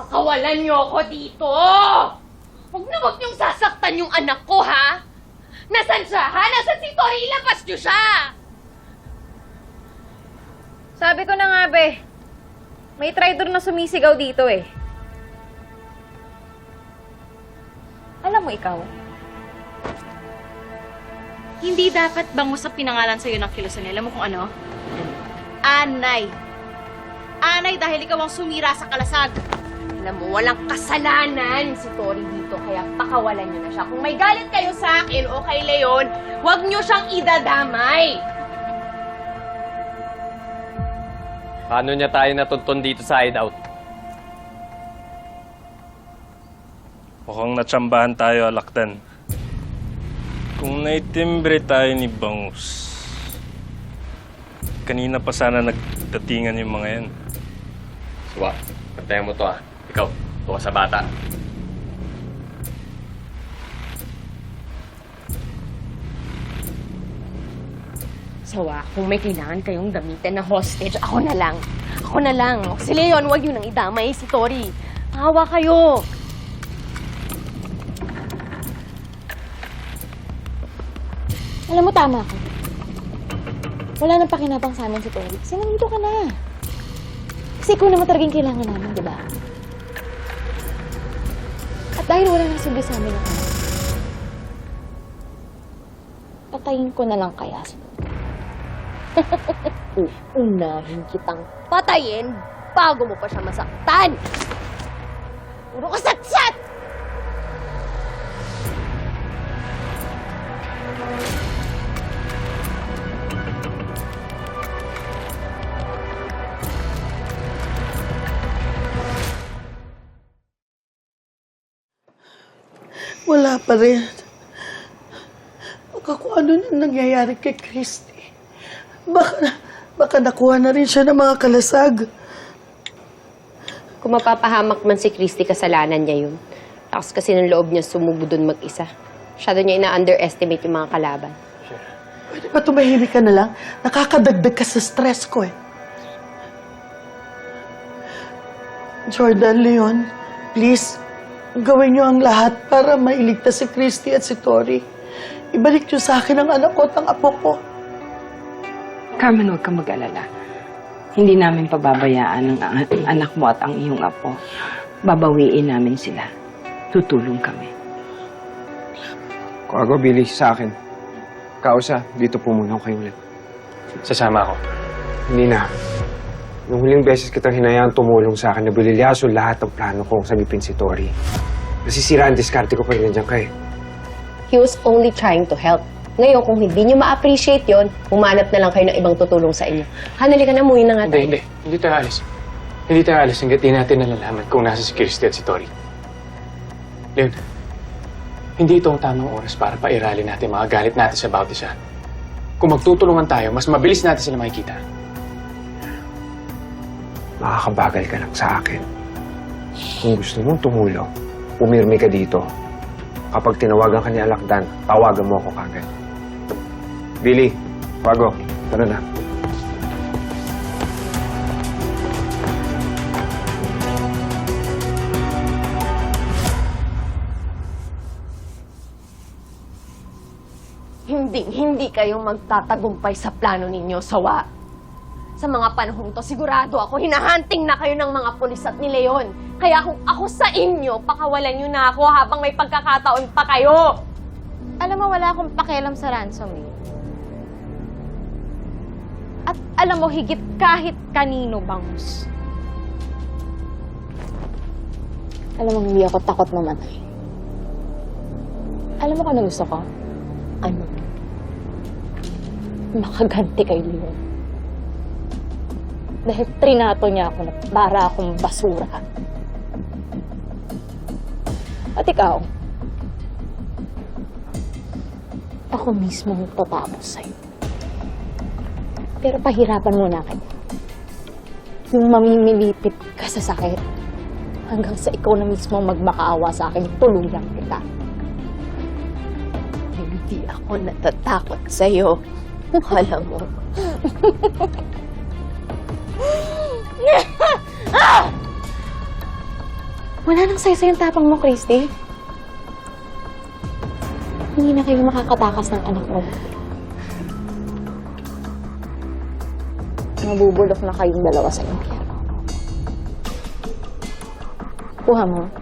Pakawalan niyo ako dito! Huwag na huwag niyong sasaktan yung anak ko, ha? Nasaan siya, ha? Nasaan si Tori? Ilabas niyo siya! Sabi ko na nga, be. May traitor na sumisigaw dito eh. Alam mo ikaw, Hindi dapat bango sa pinangalan sa'yo ng kilusan. Alam mo kung ano? Anay. Anay dahil ikaw ang sumira sa kalasag. Alam mo, walang kasalanan si Tori dito, kaya pakawalan niyo na siya. Kung may galit kayo sa akin o kay Leon, huwag niyo siyang idadamay! Paano niya tayo natuntun dito sa hideout? Mukhang natsambahan tayo, Alakdan. Kung naitimbre tayo ni Bangus, kanina pa sana nagdatingan yung mga yan. Suwa, pantayan mo to ah. Ikaw, tuwa sa bata. Sawa, kung may kailangan kayong gamitin na hostage, ako na lang. Ako na lang. Si Leon, huwag yun nang idamay si Tori. Hawa kayo. Alam mo, tama ka. Wala nang pakinabang sa amin si Tori. Kasi nandito ka na. Kasi ikaw naman talagang kailangan namin, di ba? Dahil wala nang silbi sa amin ang anak, patayin ko na lang kaya si Uunahin kitang patayin bago mo pa siya masaktan. Puro kasatsat! Wala pa rin. Baka kung ano na nangyayari kay Christy. Baka, baka nakuha na rin siya ng mga kalasag. Kung mapapahamak man si Christy, kasalanan niya yun. Tapos kasi ng loob niya sumubo dun mag-isa. Masyado niya ina-underestimate yung mga kalaban. Pwede ba tumahimik ka na lang? Nakakadagdag ka sa stress ko eh. Jordan, Leon, please, gawin niyo ang lahat para mailigtas si Christy at si Tori. Ibalik niyo sa akin ang anak ko at ang apo ko. Carmen, huwag kang mag-alala. Hindi namin pababayaan ang, ang anak mo at ang iyong apo. Babawiin namin sila. Tutulong kami. Kung ako, Billy, sa akin. Kausa, dito po muna ako kayo ulit. Sasama ako. Hindi na. Nung huling beses kitang hinayaan tumulong sa akin, nabililyaso lahat ng plano kong sabipin si Tori. Nasisira ang diskarte ko pa rin nandiyan ka eh. He was only trying to help. Ngayon, kung hindi niyo ma-appreciate yon, humanap na lang kayo ng ibang tutulong sa inyo. Hanali ka na, muwi na nga Hindi, tayo. hindi. Hindi tayo alis. Hindi tayo alis hanggat di natin nalalaman kung nasa si Kirsty at si Tori. Leon, hindi ito ang tamang oras para pairali natin mga galit natin sa bawat isa. Kung magtutulungan tayo, mas mabilis natin sila makikita. Makakabagal ka lang sa akin. Kung gusto mong tumulong, umirmi ka dito. Kapag tinawagan ka ni Alakdan, tawagan mo ako kagad. Billy, Pago, tara na. Hindi, hindi kayo magtatagumpay sa plano ninyo, sawa. Sa mga panahong to, sigurado ako, hinahunting na kayo ng mga pulis at ni Leon. Kaya kung ako sa inyo, pakawalan nyo na ako habang may pagkakataon pa kayo. Alam mo, wala akong pakialam sa ransom eh. At alam mo, higit kahit kanino, bangus. Alam mo, hindi ako takot mamatay. Alam mo kung ano gusto ko? Ano? Makaganti kay Leon. Dahil trinato niya ako na para akong basura. At ikaw, ako mismo ang tatapos sa'yo. Pero pahirapan muna kita. Yung mamimilipit ka sa sakit hanggang sa ikaw na mismo magmakaawa sa akin, tuluyan kita. Hindi ako natatakot sa'yo. Alam mo. Wala nang sayo yung tapang mo, Christy. Hindi na kayo makakatakas ng anak mo. Mabubulok na kayong dalawa sa impyerno. Kuha mo.